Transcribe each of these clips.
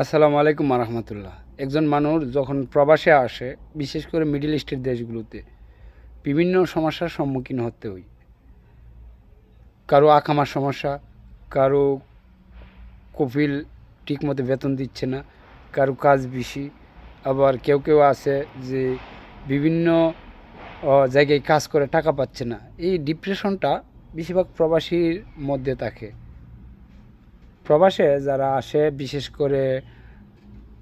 আসসালামু আলাইকুম রহমতুল্লাহ একজন মানুষ যখন প্রবাসে আসে, বিশেষ করে মিডল ইস্টের দেশগুলোতে, বিভিন্ন সমস্যার সম্মুখীন হতে হয়। কারও আকামার সমস্যা, কারও কপিল ঠিকমতো বেতন দিচ্ছে না, কারও কাজ বেশি, আবার কেউ কেউ আছে যে বিভিন্ন জায়গায় কাজ করে টাকা পাচ্ছে না। এই ডিপ্রেশনটা বেশিরভাগ প্রবাসীর মধ্যে থাকে। প্রবাসে যারা আসে, বিশেষ করে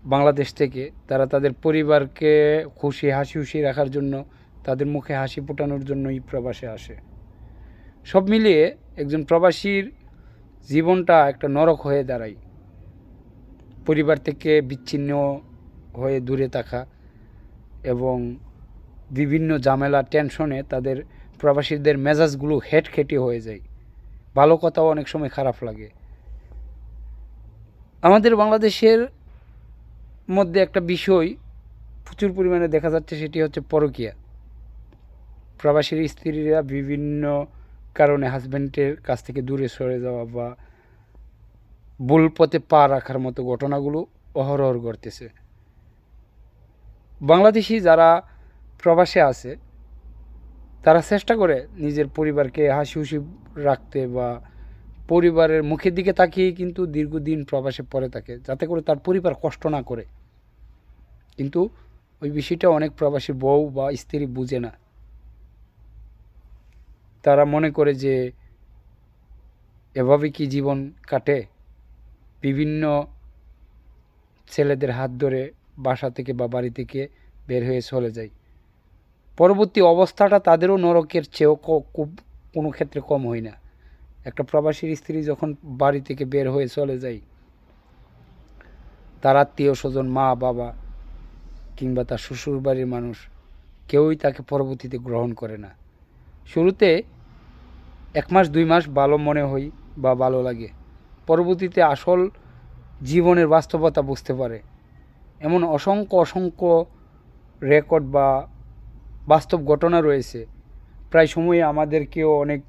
বাংলাদেশ থেকে, তারা তাদের পরিবারকে খুশি, হাসি খুশি রাখার জন্য, তাদের মুখে হাসি ফোটানোর জন্যই প্রবাসে আসে। সব মিলিয়ে একজন প্রবাসীর জীবনটা একটা নরক হয়ে দাঁড়ায়। পরিবার থেকে বিচ্ছিন্ন হয়ে দূরে থাকা এবং বিভিন্ন ঝামেলা, টেনশনে তাদের প্রবাসীদের মেজাজগুলো হেট খেটি হয়ে যায়। ভালো কথাও অনেক সময় খারাপ লাগে। আমাদের বাংলাদেশের মধ্যে একটা বিষয় প্রচুর পরিমাণে দেখা যাচ্ছে, সেটি হচ্ছে পরকীয়া। প্রবাসীর স্ত্রীরা বিভিন্ন কারণে হাজব্যান্ডের কাছ থেকে দূরে সরে যাওয়া বা ভুল পথে পা রাখার মতো ঘটনাগুলো অহরহর ঘটতেছে। বাংলাদেশি যারা প্রবাসে আছে, তারা চেষ্টা করে নিজের পরিবারকে হাসি খুশি রাখতে বা পরিবারের মুখের দিকে তাকিয়েই কিন্তু দীর্ঘদিন প্রবাসে পড়ে থাকে, যাতে করে তার পরিবার কষ্ট না করে। কিন্তু ওই বিষয়টা অনেক প্রবাসী বউ বা স্ত্রী বুঝে না। তারা মনে করে যে, এভাবে কি জীবন কাটে? বিভিন্ন ছেলেদের হাত ধরে বাসা থেকে বা বাড়ি থেকে বের হয়ে চলে যায়। পরবর্তী অবস্থাটা তাদেরও নরকের চেয়েও কোনো ক্ষেত্রে কম হয় না। একটা প্রবাসীর স্ত্রী যখন বাড়ি থেকে বের হয়ে চলে যায়, তার আত্মীয় স্বজন, মা, বাবা কিংবা তার শ্বশুর বাড়ির মানুষ কেউই তাকে পরবর্তীতে গ্রহণ করে না। শুরুতে এক মাস, দুই মাস ভালো মনে হয় বা ভালো লাগে। পরবর্তীতে আসল জীবনের বাস্তবতা বুঝতে পারে। এমন অসংখ্য অসংখ্য রেকর্ড বা বাস্তব ঘটনা রয়েছে। প্রায় সময়ে আমাদেরকেও অনেক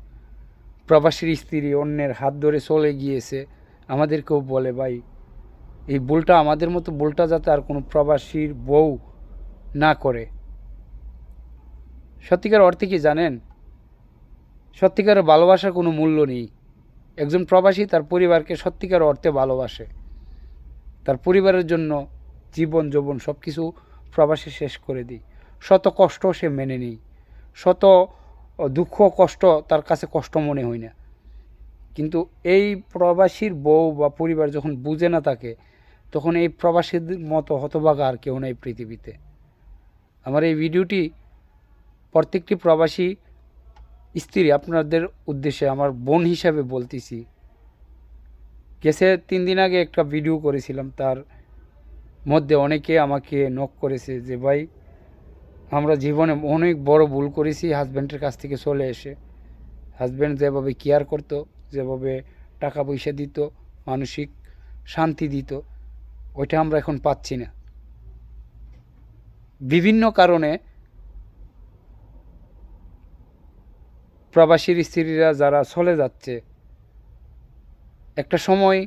প্রবাসীর স্ত্রী অন্যের হাত ধরে চলে গিয়েছে। আমাদেরকেও বলে, ভাই, এই ভুলটা আমাদের মতো ভুলটা যাতে আর কোনো প্রবাসীর বউ না করে। সত্যিকার অর্থে কি জানেন? সত্যিকার ভালোবাসার কোনো মূল্য নেই। একজন প্রবাসী তার পরিবারকে সত্যিকার অর্থে ভালোবাসে। তার পরিবারের জন্য জীবন, যৌবন সব কিছু প্রবাসী শেষ করে দিই। শত কষ্ট সে মেনে নেই। শত দুঃখ কষ্ট তার কাছে কষ্ট মনে হয় না। কিন্তু এই প্রবাসীর বউ বা পরিবার যখন বুঝে না থাকে তখন এই প্রবাসীর মতো হতভাগা আর কেউ নেই পৃথিবীতে। আমার এই ভিডিওটি প্রত্যেকটি প্রবাসী স্ত্রী আপনাদের উদ্দেশ্যে আমার বোন হিসাবে বলতেছি। গেছে তিন দিন আগে একটা ভিডিও করেছিলাম, তার মধ্যে অনেকে আমাকে নক করেছে যে, ভাই আমরা জীবনে অনেক বড় ভুল করেছি হাজব্যান্ডের কাছ থেকে চলে এসে। হাজব্যান্ড যেভাবে কেয়ার করতো, যেভাবে টাকা পয়সা দিত, মানসিক শান্তি দিত, ওইটা আমরা এখন পাচ্ছি না। বিভিন্ন কারণে প্রবাসীর স্ত্রীরা যারা চলে যাচ্ছে, একটা সময়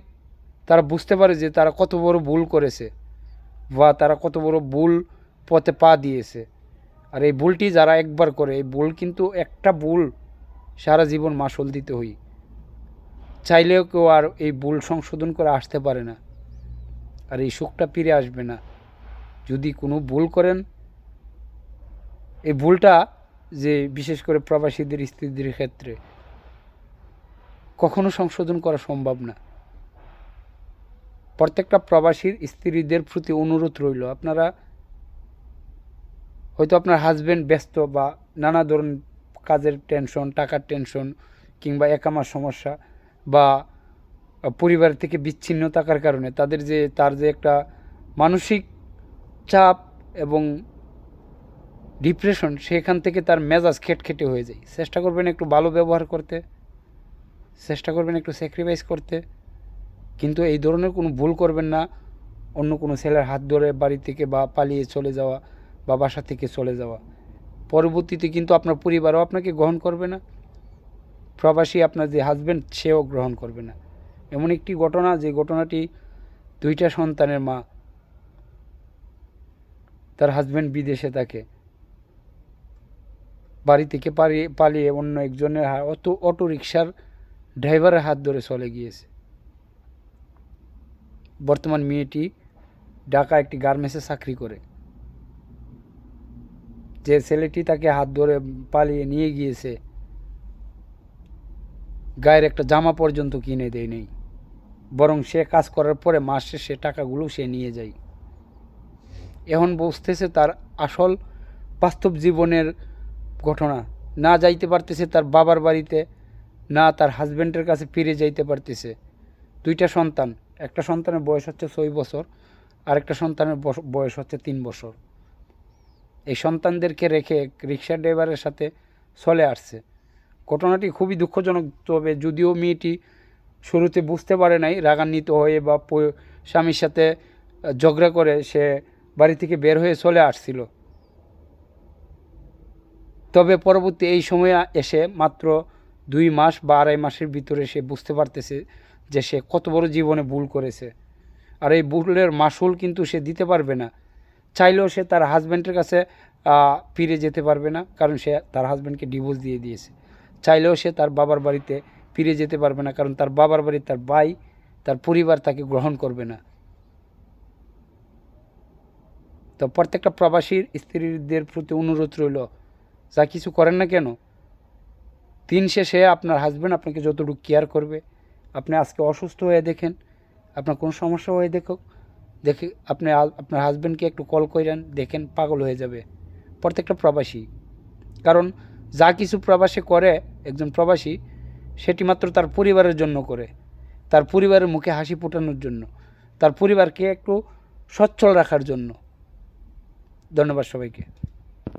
তারা বুঝতে পারে যে তারা কত বড় ভুল করেছে, বা তারা কত বড় ভুল পথে পা দিয়েছে। আর এই ভুলটি যারা একবার করে, এই ভুল কিন্তু একটা ভুল সারা জীবন মাসুল দিতে হই। চাইলেও কেউ আর এই ভুল সংশোধন করে আসতে পারে না। আর এই সুখটা ফিরে আসবে না। যদি কোনো ভুল করেন, এই ভুলটা যে বিশেষ করে প্রবাসীদের, স্ত্রীদের ক্ষেত্রে কখনো সংশোধন করা সম্ভব না। প্রত্যেকটা প্রবাসীর স্ত্রীদের প্রতি অনুরোধ রইল, আপনারা হয়তো আপনার হাজব্যান্ড ব্যস্ত বা নানা ধরনের কাজের টেনশন টাকার টেনশন কিংবা একামার সমস্যা বা পরিবার থেকে বিচ্ছিন্ন থাকার কারণে তাদের যে, তার যে একটা মানসিক চাপ এবং ডিপ্রেশন সেখান থেকে তার মেজাজ খেটখেটে হয়ে যায়। চেষ্টা করবেন একটু ভালো ব্যবহার করতে, চেষ্টা করবেন একটু স্যাক্রিফাইস করতে। কিন্তু এই ধরনের কোনো ভুল করবেন না। অন্য কোনো ছেলের হাত ধরে বাড়ি থেকে বা পালিয়ে চলে যাওয়া বা বাসা থেকে চলে যাওয়া। পরবর্তীতে কিন্তু আপনার পরিবারও আপনাকে গ্রহণ করবে না। প্রবাসী আপনার যে হাজব্যান্ড সেও গ্রহণ করবে না। এমন একটি ঘটনা, যে ঘটনাটি দুইটা সন্তানের মা, তার হাজব্যান্ড বিদেশে থাকে। বাড়ি থেকে পালিয়ে পালিয়ে অন্য একজনের অটো অটো রিক্সার ড্রাইভারের হাত ধরে চলে গিয়েছে। বর্তমান মেয়েটি ঢাকা একটি গার্মেন্টসে চাকরি করে। যে ছেলেটি তাকে হাত ধরে পালিয়ে নিয়ে গিয়েছে, গায়ের একটা জামা পর্যন্ত কিনে দেয় নেই। বরং সে কাজ করার পরে মাস শেষে টাকাগুলো সে নিয়ে যায়। এখন বুঝতেছে তার আসল বাস্তব জীবনের ঘটনা। না যাইতে পারতেছে তার বাবার বাড়িতে, না তার হাজব্যান্ডের কাছে ফিরে যাইতে পারতেছে। দুইটা সন্তান, একটা সন্তানের বয়স হচ্ছে ছয় বছর আর একটা সন্তানের বয়স হচ্ছে তিন বছর। এই সন্তানদেরকে রেখে রিক্সা ড্রাইভারের সাথে চলে আসছে। ঘটনাটি খুবই দুঃখজনক, তবে যদিও মেয়েটি শুরুতে বুঝতে পারে নাই, রাগান্বিত হয়ে বা স্বামীর সাথে ঝগড়া করে সে বাড়ি থেকে বের হয়ে চলে আসছিল। তবে পরবর্তী এই সময়ে এসে মাত্র দুই মাস বা আড়াই মাসের ভিতরে সে বুঝতে পারতেছে যে সে কত বড় জীবনে ভুল করেছে। আর এই ভুলের মাসুল কিন্তু সে দিতে পারবে না। চাইলেও সে তার হাজব্যান্ডের কাছে ফিরে যেতে পারবে না, কারণ সে তার হাজব্যান্ডকে ডিভোর্স দিয়ে দিয়েছে। চাইলেও সে তার বাবার বাড়িতে ফিরে যেতে পারবে না, কারণ তার বাবার বাড়ি, তার ভাই, তার পরিবার তাকে গ্রহণ করবে না। তো প্রত্যেকটা প্রবাসীর স্ত্রীদের প্রতি অনুরোধ রইল, যা কিছু করেন না কেন? দিন শেষে আপনার হাজব্যান্ড আপনাকে যতটুকু কেয়ার করবে, আপনি আজকে অসুস্থ হয়ে দেখেন, আপনার কোনো সমস্যা হয়ে দেখো দেখে আপনি আপনার হাজব্যান্ডকে একটু কল করেন দেখেন পাগল হয়ে যাবে। প্রত্যেকটা প্রবাসী। কারণ যা কিছু প্রবাসে করে, একজন প্রবাসী, সেটি মাত্র তার পরিবারের জন্য করে। তার পরিবারের মুখে হাসি ফোটানোর জন্য। তার পরিবারকে একটু সচ্ছল রাখার জন্য। ধন্যবাদ সবাইকে।